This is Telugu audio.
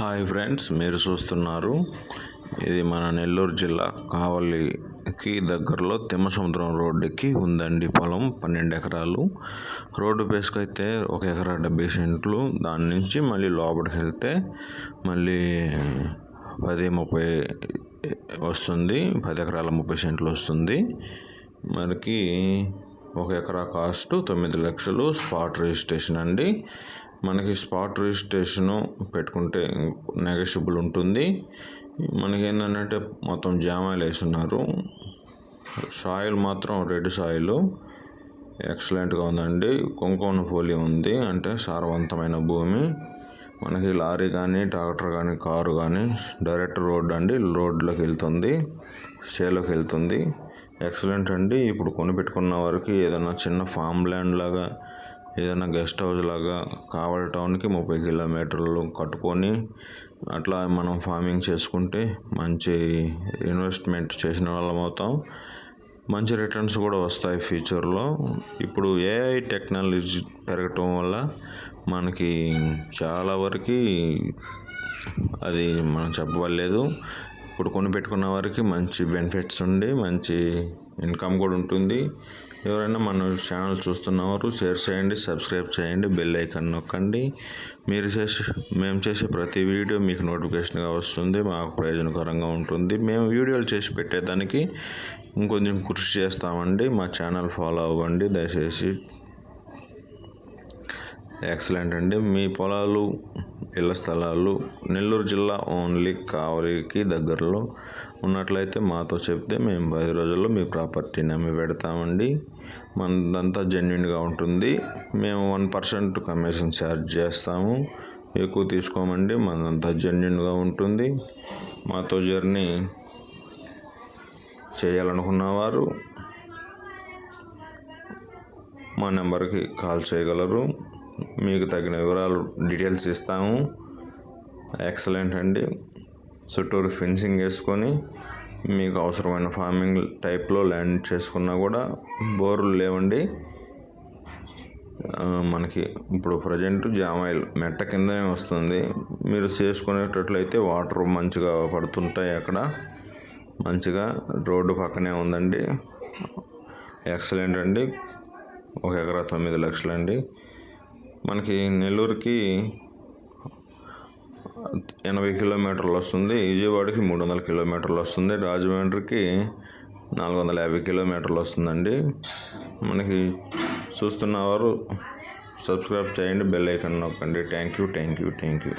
హాయ్ ఫ్రెండ్స్ మీరు చూస్తున్నారు ఇది మన నెల్లూరు జిల్లా కావలికి దగ్గరలో తిమ్మసముద్రం రోడ్డుకి ఉందండి పొలం పన్నెండు ఎకరాలు. రోడ్డు బేస్కి అయితే ఒక ఎకరా డెబ్బై సెంట్లు. దాని నుంచి మళ్ళీ లోపలికి వెళ్తే మళ్ళీ పది ముప్పై వస్తుంది. పది ఎకరాల ముప్పై సెంట్లు వస్తుంది. మనకి ఒక ఎకరా కాస్ట్ తొమ్మిది లక్షలు స్పాట్ రిజిస్ట్రేషన్ అండి. మనకి స్పాట్ రిజిస్ట్రేషను పెట్టుకుంటే నెగషిబుల్ ఉంటుంది. మనకి ఏంటంటే మొత్తం జామాయిలు వేస్తున్నారు. సాయిల్ మాత్రం రెడ్ సాయిల్. ఎక్సలెంట్గా ఉందండి. కుంకుమ పోలి ఉంది. అంటే సారవంతమైన భూమి. మనకి లారీ కానీ ట్రాక్టర్ కానీ కారు కానీ డైరెక్ట్ రోడ్ అండి. రోడ్లోకి వెళ్తుంది. సేలోకి వెళ్తుంది. ఎక్సలెంట్ అండి. ఇప్పుడు కొనిపెట్టుకున్న వారికి ఏదైనా చిన్న ఫామ్ ల్యాండ్ లాగా ఏదైనా గెస్ట్ హౌస్ లాగా కావల టౌన్కి ముప్పై కిలోమీటర్లు కట్టుకొని అట్లా మనం ఫార్మింగ్ చేసుకుంటే మంచి ఇన్వెస్ట్మెంట్ చేసిన వాళ్ళం అవుతాం. మంచి రిటర్న్స్ కూడా వస్తాయి ఫ్యూచర్లో. ఇప్పుడు ఏఐ టెక్నాలజీ పెరగటం వల్ల మనకి చాలా వరకు అది మనం చెప్పవలేదు ఇప్పుడు కొని పెట్టుకున్న వారికి మంచి బెనిఫిట్స్ ఉండి మంచి ఇన్కమ్ కూడా ఉంటుంది. ఎవరైనా మన ఛానల్ చూస్తున్నవారు షేర్ చేయండి సబ్స్క్రైబ్ చేయండి బెల్ ఐకాన్ నొక్కండి. మీరు చేసే మేము చేసే ప్రతి వీడియో మీకు నోటిఫికేషన్గా వస్తుంది మాకు ప్రయోజనకరంగా ఉంటుంది. మేము వీడియోలు చేసి పెట్టేదానికి ఇంకొంచెం కృషి చేస్తామండి. మా ఛానల్ ఫాలో అవ్వండి దయచేసి. ఎక్సలెంట్ అండి. మీ పొలాలు ఇళ్ళ స్థలాలు. నెల్లూరు జిల్లా ఓన్లీ కావలికి దగ్గరలో ఉన్నట్లయితే మాతో చెప్తే మేము పది రోజుల్లో మీ ప్రాపర్టీని అమ్మి పెడతామండి. మనదంతా జెన్యున్గా ఉంటుంది. మేము వన్ పర్సెంట్ కమిషన్ ఛార్జ్ చేస్తాము. ఎక్కువ తీసుకోమండి. మనదంతా జెన్యున్గా ఉంటుంది. మాతో జర్నీ చేయాలనుకున్నవారు మా నెంబర్కి కాల్ చేయగలరు. మీకు తగిన వివరాలు డీటెయిల్స్ ఇస్తాము. ఎక్సలెంట్ అండి. చుట్టూరు ఫెన్సింగ్ వేసుకొని మీకు అవసరమైన ఫార్మింగ్ టైప్లో ల్యాండ్ చేసుకున్నా కూడా బోర్లు లేవండి. మనకి ఇప్పుడు ప్రజెంట్ జామాయిల్ మెట్ట కిందనే వస్తుంది. మీరు చేసుకునేటట్లయితే వాటర్ మంచిగా పడుతుంటాయి అక్కడ. మంచిగా రోడ్డు పక్కనే ఉందండి. ఎక్సలెంట్ అండి. ఒక ఎకరా తొమ్మిది లక్షలండి. మనకి నెల్లూరుకి ఎనభై కిలోమీటర్లు వస్తుంది విజయవాడకి మూడు వందల కిలోమీటర్లు వస్తుంది రాజమండ్రికి నాలుగు వందల యాభై కిలోమీటర్లు వస్తుందండి. మనకి చూస్తున్నవారు సబ్స్క్రైబ్ చేయండి బెల్ ఐకన్ నొక్కండి. Thank you thank you thank you.